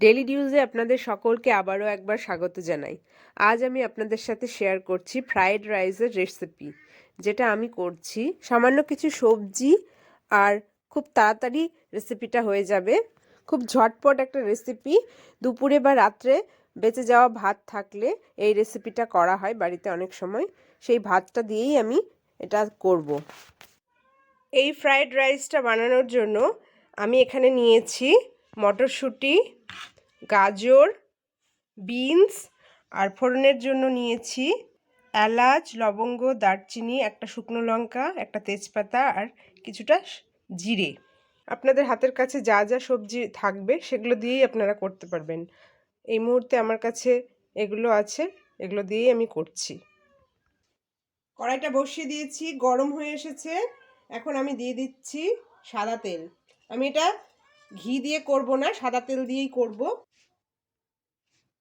Daily নিউজে আপনাদের সকলকে আবারও একবার স্বাগত জানাই। আজ আমি আপনাদের সাথে শেয়ার করছি ফ্রাইড রাইসের রেসিপি যেটা আমি করছি। সামান্য কিছু সবজি আর খুব তাড়াতাড়ি রেসিপিটা হয়ে যাবে। খুব ঝটপট একটা রেসিপি দুপুরে বা রাত্রে বেঁচে যাওয়া ভাত থাকলে এই রেসিপিটা করা হয় বাড়িতে অনেক সময়। সেই ভাতটা দিয়েই আমি এটা করব। এই ফ্রাইড রাইসটা বানানোর জন্য আমি এখানে নিয়েছি মটরশুঁটি, গাজর, বিনস আর ফোড়নের জন্য নিয়েছি এলাচ, লবঙ্গ, দারচিনি, একটা শুকনো লঙ্কা, একটা তেজপাতা আর কিছুটা জিরে। আপনাদের হাতের কাছে যা যা সবজি থাকবে সেগুলো দিয়েই আপনারা করতে পারবেন। এই মুহূর্তে আমার কাছে এগুলো আছে, এগুলো দিয়েই আমি করছি। কড়াইটা বসিয়ে দিয়েছি, গরম হয়ে এসেছে। এখন আমি দিয়ে দিচ্ছি সাদা তেল। আমি এটা ঘি দিয়ে করব না, সাদা তেল দিয়েই করব।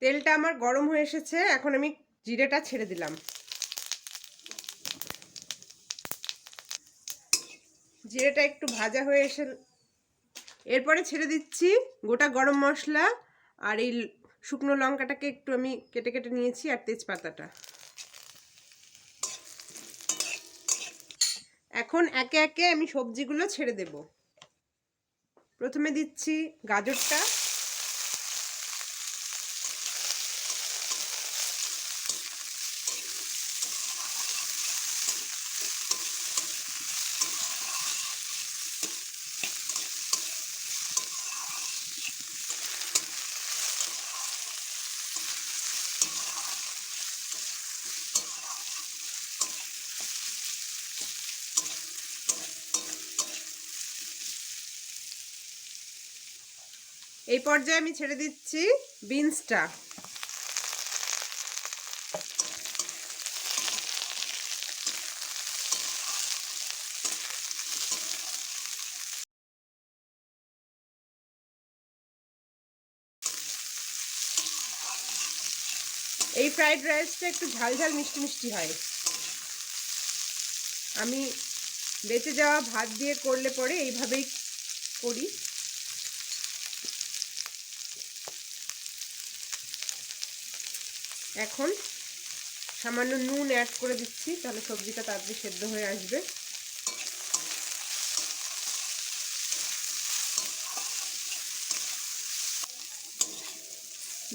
তেলটা আমার গরম হয়ে এসেছে, এখন আমি জিরেটা ছেড়ে দিলাম। জিরেটা একটু ভাজা হয়ে এসে, এরপরে ছেড়ে দিচ্ছি গোটা গরম মশলা আর এই শুকনো লঙ্কাটাকে একটু আমি কেটে কেটে নিয়েছি আর তেজপাতাটা। এখন একে একে আমি সবজিগুলো ছেড়ে দেব। প্রথমে দিচ্ছি গাজরটা। এই পর্যায়ে আমি ছেড়ে দিচ্ছি বিনসটা। এই ফ্রাইড রাইসটা একটু ঝাল ঝাল মিষ্টি মিষ্টি হয়। আমি বেঁচে যাওয়া ভাত দিয়ে করলে পরে এইভাবেই করি। এখন সামান্য নুন অ্যাড করে দিচ্ছি, তাহলে সবজিটা তাড়াতাড়ি সেদ্ধ হয়ে আসবে।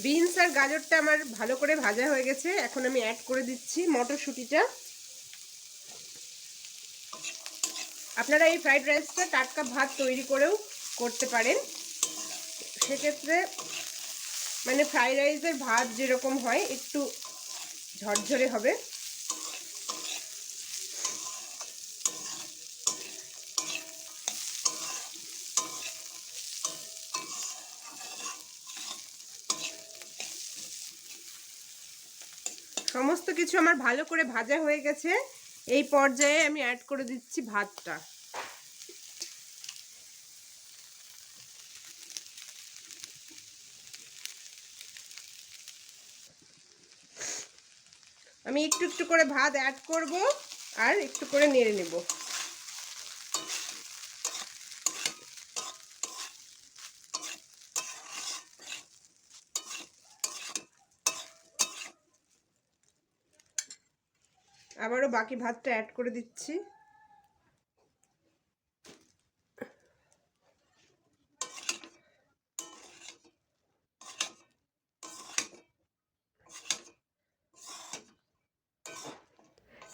বিনস আর গাজরটা আমার ভালো করে ভাজা হয়ে গেছে। এখন আমি অ্যাড করে দিচ্ছি মটরশুঁটিটা। আপনারা এই ফ্রাইড রাইসটা টাটকা ভাত তৈরি করেও করতে পারেন। সেক্ষেত্রে মানে ফ্রাইড রাইসের ভাত যেরকম হয়, একটু ঝরঝরে হবে। সমস্ত কিছু আমার ভালো করে ভাজা হয়ে গেছে। এই পর্যায়ে আমি অ্যাড করে দিচ্ছি ভাতটা। আমি একটু একটু করে ভাত অ্যাড করব আর একটু করে নেড়ে নেব। আবারও বাকি ভাতটা অ্যাড করে দিচ্ছি।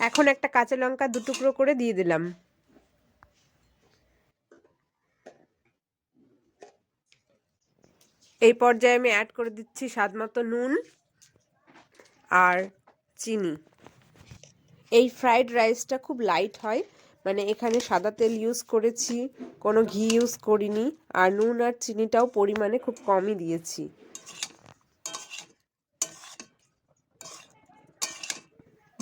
এখন একটা কাঁচা লঙ্কা দু টুকরো করে দিয়ে দিলাম। এই পর্যায়ে আমি অ্যাড করে দিচ্ছি স্বাদ মতো নুন আর চিনি। এই ফ্রাইড রাইসটা খুব লাইট হয় মানে এখানে সাদা তেল ইউজ করেছি, কোনো ঘি ইউজ করিনি, আর নুন আর চিনিটাও পরিমাণে খুব কমই দিয়েছি।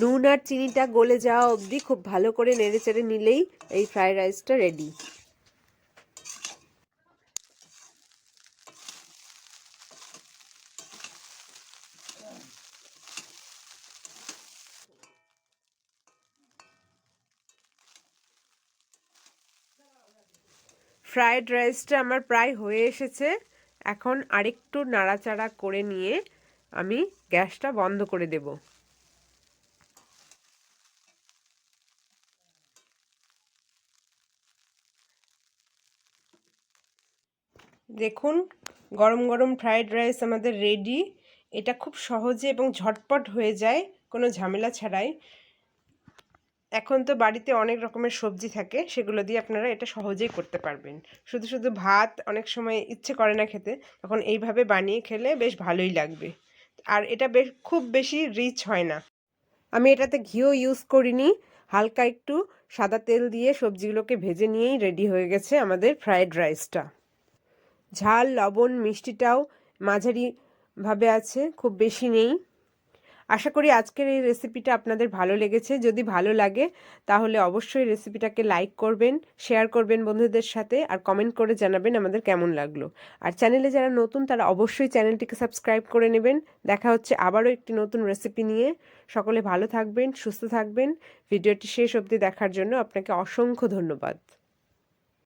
নুন আর চিনিটা গলে যাওয়া অবধি খুব ভালো করে নেড়ে চেড়ে নিলেই এই ফ্রাইড রাইসটা রেডি। ফ্রায়েড রাইসটা আমার প্রায় হয়ে এসেছে। এখন আরেকটু নাড়াচাড়া করে নিয়ে আমি গ্যাসটা বন্ধ করে দেব। দেখুন, গরম গরম ফ্রায়েড রাইস আমাদের রেডি এটা খুব সহজে এবং ঝটপট হয়ে যায়, কোনো ঝামেলা ছাড়াই। এখন তো বাড়িতে অনেক রকমের সবজি থাকে, সেগুলো দিয়ে আপনারা এটা সহজেই করতে পারবেন। শুধু শুধু ভাত অনেক সময় ইচ্ছে করে না খেতে, তখন এইভাবে বানিয়ে খেলে বেশ ভালোই লাগবে। আর এটা বেশ, খুব বেশি রিচ হয় না। আমি এটাতে ঘিও ইউজ করিনি, হালকা একটু সাদা তেল দিয়ে সবজিগুলোকে ভেজে নিয়েই রেডি হয়ে গেছে আমাদের ফ্রায়েড রাইসটা ঝাল, লবণ, মিষ্টিটাও মাঝারিভাবে আছে, খুব বেশি নেই। আশা করি আজকের এই রেসিপিটা আপনাদের ভালো লেগেছে। যদি ভালো লাগে, তাহলে অবশ্যই রেসিপিটাকে লাইক করবেন শেয়ার করবেন বন্ধুদের সাথে, আর কমেন্ট করে জানাবেন আমাদের কেমন লাগল। আর চ্যানেলে যারা নতুন, তারা অবশ্যই চ্যানেলটিকে সাবস্ক্রাইব করে নেবেন। দেখা হচ্ছে আবারও একটি নতুন রেসিপি নিয়ে। সকলে ভালো থাকবেন, সুস্থ থাকবেন। ভিডিওটি শেষ অবধি দেখার জন্য আপনাকে অসংখ্য ধন্যবাদ।